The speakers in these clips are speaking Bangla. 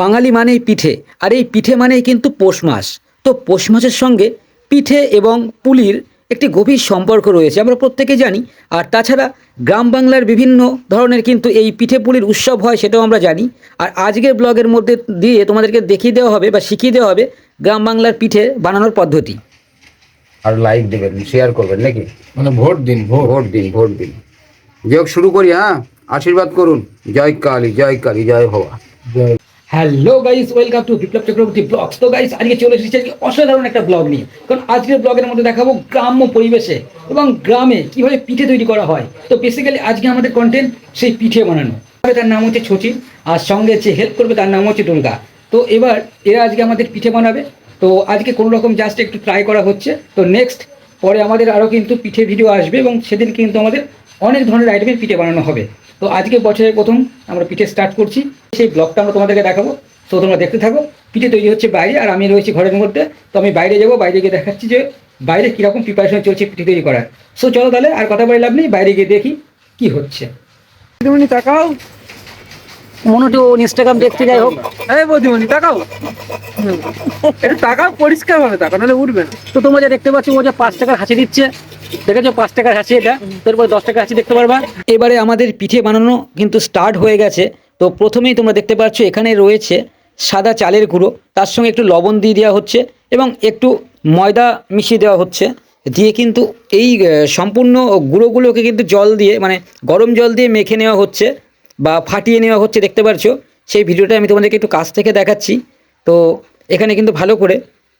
বাঙালি মানেই পিঠে আর এই পিঠে মানেই কিন্তু পৌষ মাস। তো পৌষ মাসের সঙ্গে পিঠে এবং পুলির একটি গভীর সম্পর্ক রয়েছে আমরা প্রত্যেকে জানি। আর তাছাড়া গ্রাম বাংলার বিভিন্ন ধরনের কিন্তু এই পিঠে পুলির উৎসব হয় সেটাও আমরা জানি। আর আজকের ব্লগের মধ্যে দিয়ে তোমাদেরকে দেখিয়ে দেওয়া হবে বা শিখিয়ে দেওয়া হবে গ্রাম বাংলার পিঠে বানানোর পদ্ধতি। আর লাইক দেবেন শেয়ার করবেন নাকি? মানে ভোট দিন ভোট। ভোট দিন ভোট দিন। যোগ শুরু করি হ্যাঁ? আশীর্বাদ করুন। জয় কালী জয় কালী জয় জয়। Hello guys welcome to Biplab Chakraborty blogs তো গাইস আজকে চলে এসেছি আজকে অসাধারণ একটা ব্লগ নিয়ে। কারণ আজকের ব্লগের মধ্যে দেখাবো গ্রাম্য পরিবেশে এবং গ্রামে কীভাবে পিঠে তৈরি করা হয়। তো বেসিক্যালি আজকে আমাদের কন্টেন্ট সেই পিঠে বানানো। তার নাম হচ্ছে ছচি আর সঙ্গে যে হেল্প করবে তার নাম হচ্ছে দুর্গা। তো এবার এরা আজকে আমাদের পিঠে বানাবে। তো আজকে কোনো রকম জাস্ট একটু ট্রাই করা হচ্ছে। তো নেক্সট পরে আমাদের আরও কিন্তু পিঠে ভিডিও আসবে এবং সেদিন কিন্তু আমাদের অনেক ধরনের আইটেমের পিঠে বানানো হবে। তো আজকে বছরের প্রথম আমরা পিঠে স্টার্ট করছি। সেই ব্লগটা আমরা তোমাদেরকে দেখাবো। তো তোমরা দেখতে থাকো পিঠে তৈরি হচ্ছে বাইরে আর আমি রয়েছি ঘরের মধ্যে। তো আমি বাইরে যাব বাইরে গিয়ে দেখাচ্ছি যে বাইরে কীরকম প্রিপারেশন চলছে পিঠে তৈরি করার। সো চলো তাহলে আর কথা বলে লাভ নেই বাইরে গিয়ে দেখি কি হচ্ছে। বৌদিমণি তাকাও। মনোটো ইনস্টাগ্রাম দেখতে যাই হোক। এই বৌদিমণি তাকাও। হুম। একটু তাকাও পরিষ্কার ভাবে তাকাও নাহলে উঠবে না। তো তোমরা যা দেখতে পাচ্ছ ও যে পাঁচ টাকার হাসি দিচ্ছে। দেখেছ, পাঁচ টাকার হাসি এটা? তারপর দশ টাকার হাসি দেখতে পারবা। এবারে আমাদের পিঠে বানানো কিন্তু স্টার্ট হয়ে গেছে। তো প্রথমেই তোমরা দেখতে পাচ্ছ, এখানে রয়েছে সাদা চালের গুঁড়ো। তার সঙ্গে একটু লবণ দিয়ে দেওয়া হচ্ছে এবং একটু ময়দা মিশিয়ে দেওয়া হচ্ছে। দিয়ে কিন্তু এই সম্পূর্ণ গুঁড়োগুলোকে কিন্তু জল দিয়ে মানে গরম জল দিয়ে মেখে নেওয়া হচ্ছে বা ফাটিয়ে নেওয়া হচ্ছে, দেখতে পাচ্ছ সেই ভিডিওটা আমি তোমাদেরকে একটু কাছ থেকে দেখাচ্ছি। তো এখানে কিন্তু ভালো করে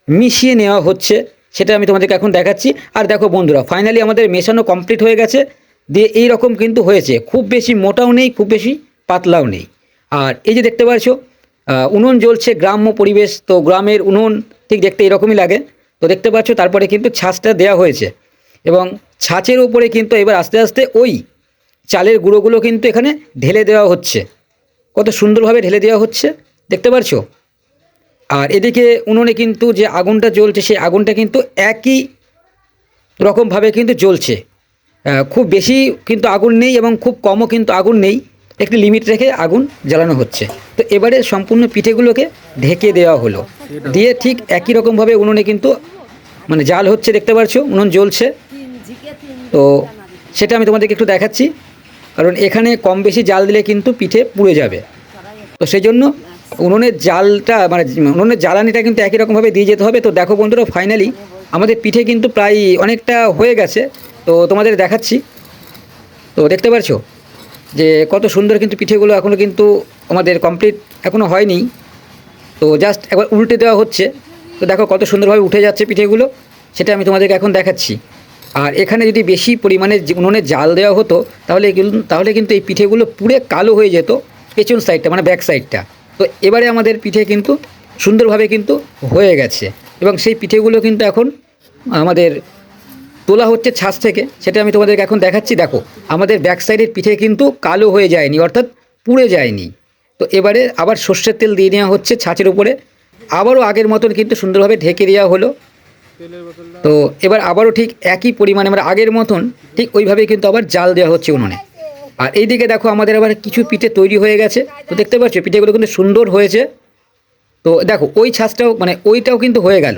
মিশিয়ে নেওয়া হচ্ছে। সেটা আমি তোমাদেরকে এখন দেখাচ্ছি। আর দেখো বন্ধুরা ফাইনালি আমাদের মেশানো কমপ্লিট হয়ে গেছে। দিয়ে এই রকম কিন্তু হয়েছে। খুব বেশি মোটাও নেই, খুব বেশি পাতলাও নেই। আর এই যে দেখতে পাচ্ছ উনুন জ্বলছে, গ্রাম্য পরিবেশ, তো গ্রামের উনুন ঠিক দেখতে এরকমই লাগে। তো দেখতে পাচ্ছ, তারপরে কিন্তু ছাঁচটা দেওয়া হয়েছে। এবং ছাঁচের উপরে কিন্তু এবার আস্তে আস্তে ওই চালের গুঁড়োগুলো কিন্তু এখানে ঢেলে দেওয়া হচ্ছে। কত সুন্দরভাবে ঢেলে দেওয়া হচ্ছে। দেখতে পারছ? আর এদিকে উনুনে কিন্তু যে আগুনটা জ্বলছে, সেই আগুনটা কিন্তু একই রকমভাবে কিন্তু জ্বলছে। খুব বেশি কিন্তু আগুন নেই এবং খুব কমও কিন্তু আগুন নেই। একটি লিমিট রেখে আগুন জ্বালানো হচ্ছে। তো এবারে সম্পূর্ণ পিঠেগুলোকে ঢেকে দেওয়া হলো। দিয়ে ঠিক একই রকমভাবে উনুনে কিন্তু মানে জাল হচ্ছে, দেখতে পাচ্ছ, উনুন জ্বলছে। তো সেটা আমি তোমাদেরকে একটু দেখাচ্ছি। কারণ এখানে কম বেশি জাল দিলে কিন্তু পিঠে পুড়ে যাবে। তো সেই জন্য উনুনের জালটা মানে উনুনের জ্বালানিটা কিন্তু একই রকমভাবে দিয়ে যেতে হবে। তো দেখো বন্ধুরা ফাইনালি আমাদের পিঠে কিন্তু প্রায় অনেকটা হয়ে গেছে। তো তোমাদের দেখাচ্ছি। তো দেখতে পারছ যে কত সুন্দর কিন্তু পিঠেগুলো এখনও কিন্তু আমাদের কমপ্লিট এখনও হয়নি। তো জাস্ট একবার উল্টে দেওয়া হচ্ছে। তো দেখো কত সুন্দরভাবে উঠে যাচ্ছে পিঠেগুলো, সেটা আমি তোমাদেরকে এখন দেখাচ্ছি। আর এখানে যদি বেশি পরিমাণে উনুনে জাল দেওয়া হতো, তাহলে তাহলে কিন্তু এই পিঠেগুলো পুড়ে কালো হয়ে যেত পেছন সাইডটা মানে ব্যাক সাইডটা তো এবারে আমাদের পিঠে কিন্তু সুন্দরভাবে কিন্তু হয়ে গেছে। এবং সেই পিঠেগুলো কিন্তু এখন আমাদের তোলা হচ্ছে ছাঁচ থেকে। সেটা আমি তোমাদেরকে এখন দেখাচ্ছি। দেখো, আমাদের ব্যাক সাইডের পিঠে কিন্তু কালো হয়ে যায়নি, অর্থাৎ পুড়ে যায়নি। তো এবারে আবার সর্ষের তেল দিয়ে নেওয়া হচ্ছে ছাঁচের উপরে। আবারও আগের মতন কিন্তু সুন্দরভাবে ঢেকে দেওয়া হলো। তো এবার আবারও ঠিক একই পরিমাণে মানে আগের মতন ঠিক ওইভাবেই কিন্তু আবার জাল দেওয়া হচ্ছে উনুনে। আর এইদিকে দেখো আমাদের আবার কিছু পিঠে তৈরি হয়ে গেছে। তো দেখতে পাচ্ছ, পিঠেগুলো কিন্তু সুন্দর হয়েছে। তো দেখো, ওই ছাঁচটাও মানে ওইটাও কিন্তু হয়ে গেল।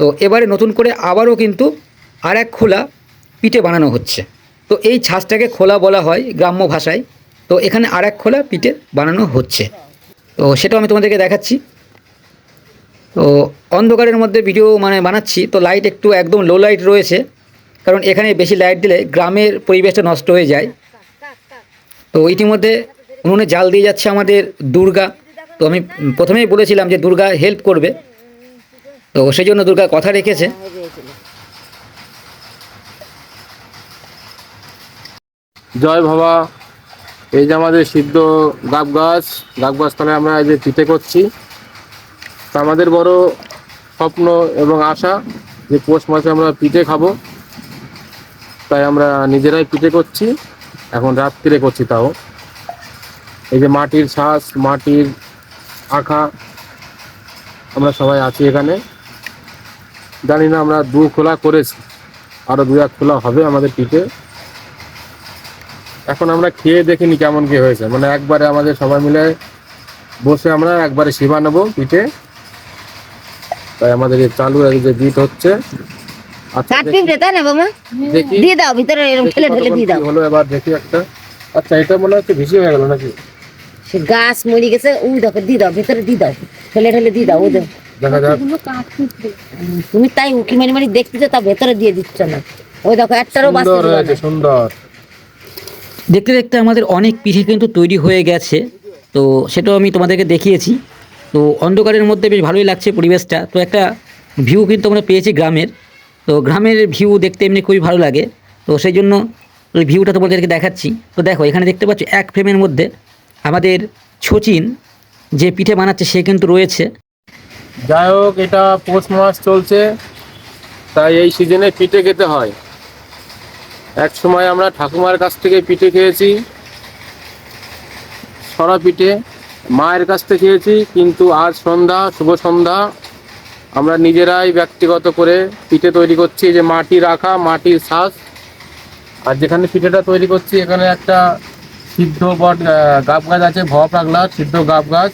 তো এবারে নতুন করে আবারও কিন্তু আর এক খোলা পিঠে বানানো হচ্ছে। তো এই ছাঁচটাকে খোলা বলা হয় গ্রাম্য ভাষায়। তো এখানে আর এক খোলা পিঠে বানানো হচ্ছে। তো সেটাও আমি তোমাদেরকে দেখাচ্ছি। তো অন্ধকারের মধ্যে ভিডিও মানে বানাচ্ছি, তো লাইট একটু একদম লো লাইট রয়েছে। কারণ এখানে বেশি লাইট দিলে গ্রামের পরিবেশটা নষ্ট হয়ে যায়। তো ইতিমধ্যে উনুনে জাল দিয়ে যাচ্ছে আমাদের দুর্গা। তো আমি প্রথমেই বলেছিলাম যে দুর্গা হেল্প করবে। তো সেই জন্য দুর্গা কথা রেখেছে। জয় বাবা। এই যে আমাদের সিদ্ধ গাব গাছ গাব গাছ তলে আমরা এই যে পিঠে করছি। তা আমাদের বড় স্বপ্ন এবং আশা যে পৌষ মাসে আমরা পিঠে খাব। তাই আমরা নিজেরাই পিঠে করছি। এখন রাত্রিরে করছি তাও। এই যে মাটির শ্বাস, মাটির আখা আমরা সবাই আছি এখানে। জানি না আমরা দু খোলা করেছি, আরও দু এক খোলা হবে আমাদের পিঠে। এখন আমরা খেয়ে দেখিনি কেমন কি হয়েছে। মানে একবারে আমাদের সবাই মিলে বসে আমরা একবারে সীমা নেব পিঠে। তাই আমাদের চালু যে বিট হচ্ছে। কাঠ পিঁপড়ে তাই না বাবা দিয়ে দাও ভিতরে এরকম ঠেলে ঠেলে দিয়ে দাও। হলো এবার দেখি একটা। আচ্ছা এটা মনে হচ্ছে ভিসি হয়ে গেল নাকি? সে গাছ মরে গেছে উ দেখো দিয়ে দাও ভিতরে দিয়ে দাও ঠেলে ঠেলে দিয়ে দাও তুমি তাই উকি মারি মারি দেখতেছো তা ভেতরে দিয়ে দিচ্ছ না। ওই দেখো একটারও। সুন্দর দেখতে দেখতে আমাদের অনেক পিঠে কিন্তু তৈরি হয়ে গেছে তো সেটাও আমি তোমাদেরকে দেখিয়েছি। তো অন্ধকারের মধ্যে বেশ ভালোই লাগছে পরিবেশটা। তো একটা ভিউ কিন্তু আমরা পেয়েছি গ্রামের। তো গ্রামের ভিউ দেখতে এমনি খুবই ভালো লাগে। তো সেই জন্য ওই ভিউটা তোমাদেরকে দেখাচ্ছি। তো দেখো, এখানে দেখতে পাচ্ছ এক ফ্রেমের মধ্যে আমাদের ছচিন যে পিঠে বানাচ্ছে সে কিন্তু রয়েছে। যাই হোক, এটা পৌষ মাস চলছে, তাই এই সিজনে পিঠে খেতে হয়। এক সময় আমরা ঠাকুমার কাছ থেকে পিঠে খেয়েছি, সরা পিঠে, মায়ের কাছ থেকে খেয়েছি, কিন্তু আজ সন্ধ্যা, শুভ সন্ধ্যা। আমরা নিজেরাই ব্যক্তিগত করে পিঠে তৈরি করছি যে মাটি রাখা, মাটির শ্বাস। আর যেখানে পিঠেটা তৈরি করছি, এখানে একটা সিদ্ধ বট গাব গাছ আছে ভ পাগলা সিদ্ধ গাব গাছ।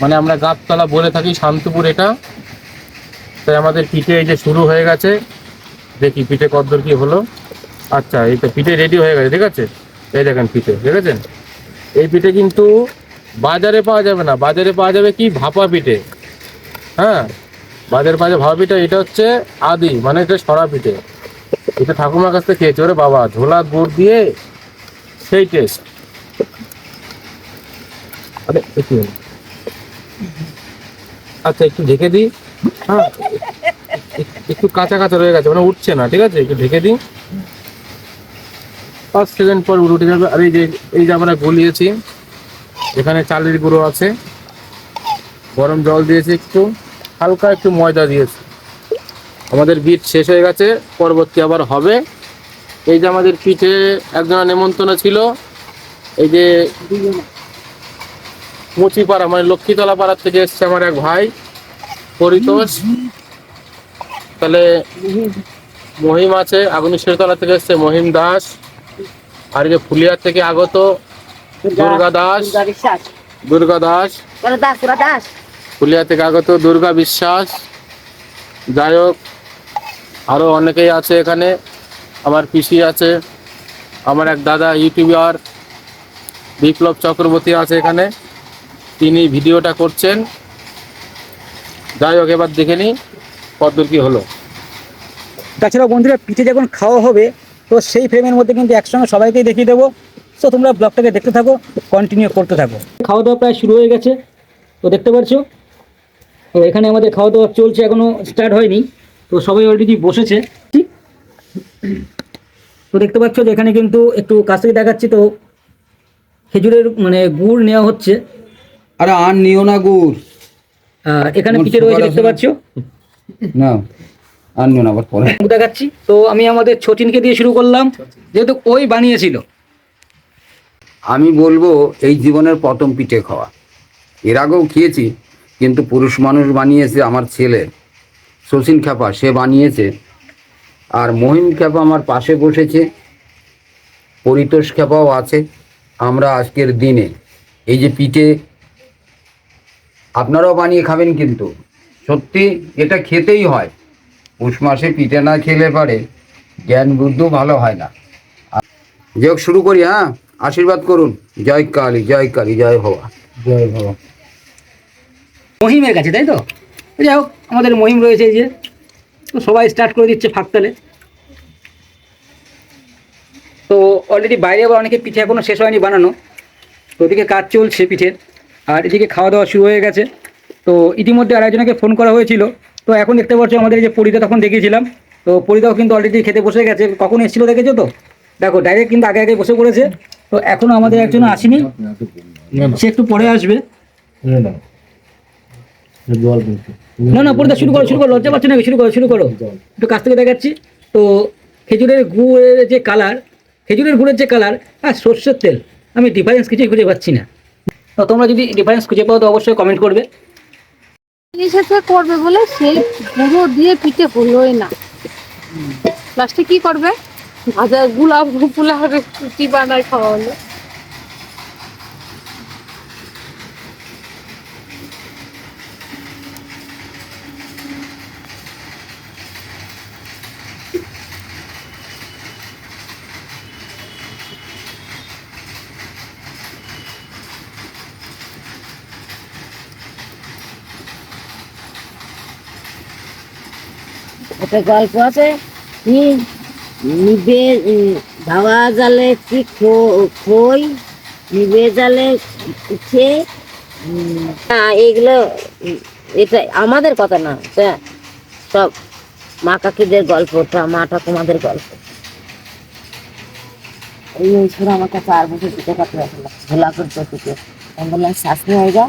মানে আমরা গাবতলা বলে থাকি, শান্তপুর এটা। তাই আমাদের পিঠে এই যে শুরু হয়ে গেছে। দেখি পিঠে কদ্দর কি হলো। আচ্ছা এই তো পিঠে রেডি হয়ে গেছে, ঠিক আছে? এই দেখেন পিঠে, দেখেছেন? এই পিঠে কিন্তু বাজারে পাওয়া যাবে না। বাজারে পাওয়া যাবে কি? ভাপা পিঠে। হ্যাঁ? বাজারে ভাপা পিঠে, এটা হচ্ছে আদি মানে এটা সরা পিঠে। এটা ঠাকুমার কাছ থেকে খেয়েছে, ওরে বাবা, ঝোলা গুড় দিয়ে সেই টেস্ট আচ্ছা একটু ঢেকে দিই। হ্যাঁ এক- একটু কাঁচা কাঁচা রয়ে গেছে মানে উঠছে না, ঠিক আছে? একটু ঢেকে দিই। পাঁচ সেকেন্ড পর উঠে যাবে। আর এই যে এই যে আমরা গলিয়েছি, এখানে চালের গুঁড়ো আছে। গরম জল দিয়েছি একটু। হালকা একটু ময়দা দিয়েছি। আমাদের বিট শেষ হয়ে গেছে পরবর্তী আবার হবে। এই যে আমাদের পিঠে একজনের নেমন্তন্ন ছিল এই যে মুচিপাড়া মানে লক্ষ্মীতলা পাড়ার থেকে এসছে আমার এক ভাই পরিতোষ। তাহলে মহিম আছে আগুনেশ্বরতলা থেকে এসছে মহিম দাস। আর এই যে ফুলিয়ার থেকে আগত দুর্গা দাস। দুর্গা দাস। দাস। ফুলিয়া থেকে আগত দুর্গা বিশ্বাস। যাই হোক আরও অনেকেই আছে এখানে। আমার পিসি আছে আমার এক দাদা ইউটিউবার বিপ্লব চক্রবর্তী আছে এখানে। তিনি ভিডিওটা করছেন। যাই হোক এবার দেখে নিই কতদূর কি হলো। তাছাড়াও বন্ধুরা পিঠে যখন খাওয়া হবে তো সেই ফ্রেমের মধ্যে কিন্তু একসঙ্গে সবাইকেই দেখিয়ে দেবো। তো তোমরা ব্লগটাকে দেখতে থাকো কন্টিনিউ করতে থাকো। খাওয়া দাওয়া প্রায় শুরু হয়ে গেছে। তো দেখতে পাচ্ছ তো এখানে আমাদের খাওয়া দাওয়া চলছে এখনও স্টার্ট হয়নি। তো সবাই অলরেডি বসেছে। ঠিক? তো দেখতে পাচ্ছ যে এখানে কিন্তু একটু কাছ থেকে দেখাচ্ছি তো খেজুরের মানে গুড় নেওয়া হচ্ছে। আরে আর নিও না গুড়। এখানে পিঠে রয়েছে দেখতে? পাচ্ছ? না আর নিও না আবার পরে। দেখাচ্ছি। তো আমি আমাদের ছচিনকে দিয়ে শুরু করলাম যেহেতু ওই বানিয়েছিল। আমি বলব এই জীবনের প্রথম পিঠে খাওয়া। এর আগেও খেয়েছি কিন্তু পুরুষ মানুষ বানিয়েছে আমার ছেলে। শচীন খ্যাপা, সে বানিয়েছে। আর মহিম খ্যাপা আমার পাশে বসেছে। পরিতোষ খ্যাপাও আছে। আমরা আজকের দিনে এই যে পিঠে আপনারাও বানিয়ে খাবেন কিন্তু। সত্যি এটা খেতেই হয়। পৌষ মাসে পিঠে না খেলে পারে, জ্ঞান বুদ্ধিও ভালো হয় না। যাই শুরু করি হ্যাঁ? আশীর্বাদ করুন। জয় কালী জয় কালী, জয় ভবা। জয় ভবা। মহিমের কাছে, তাই তো? যাই হোক, আমাদের মহিম রয়েছে এই যে। তো সবাই স্টার্ট করে দিচ্ছে ফাঁকতালে তো অলরেডি বাইরে আবার অনেকে পিঠে এখনও শেষ হয়নি বানানো। তো ওদিকে কাজ চলছে পিঠের। আর এদিকে খাওয়া দাওয়া শুরু হয়ে গেছে। তো ইতিমধ্যে আরেকজনকে ফোন করা হয়েছিল। তো এখন দেখতে পাচ্ছ আমাদের যে পরিদা তখন দেখিয়েছিলাম। তো পরিদাও কিন্তু অলরেডি খেতে বসে গেছে। কখন এসেছিল দেখেছ তো? দেখো ডাইরেক্ট কিন্তু আগে আগে বসে পড়েছে। তো এখনও আমাদের একজন আসেনি। সে একটু পরে আসবে। না না পরিদা শুরু করো শুরু করো লজ্জা পাচ্ছ নাকি? শুরু করো শুরু করো। একটু কাছ থেকে দেখাচ্ছি। তো খেজুরের গুড়ের যে কালার খেজুরের গুড়ের যে কালার আর সর্ষের তেল আমি ডিফারেন্স কিছুই খুঁজে পাচ্ছি না। তো তোমরা যদি ডিফারেন্স খুঁজে পাও তো অবশ্যই কমেন্ট করবে। করবে বলে সেই গুঁড়ো দিয়ে পিঠে হলোই না। লাস্টে কি করবে? ভাজা গুলাব পোলাও রুটি বানায় খাওয়া হলো একটা গল্প আছে। কি? নিবে ধাওয়া জালে কি খই? নিবে জালে না, এগুলো, এটা আমাদের কথা না সব মা কাকিদের গল্পটা মা ঠাকুমাদের গল্প। এই আমার কাছে চার বছর কাটতে আসলো ভোলা করতে পিঠে আমি বললাম হয়ে যা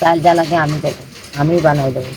চাল জ্বালাকে আমি দেবো আমি বানাই দেবো।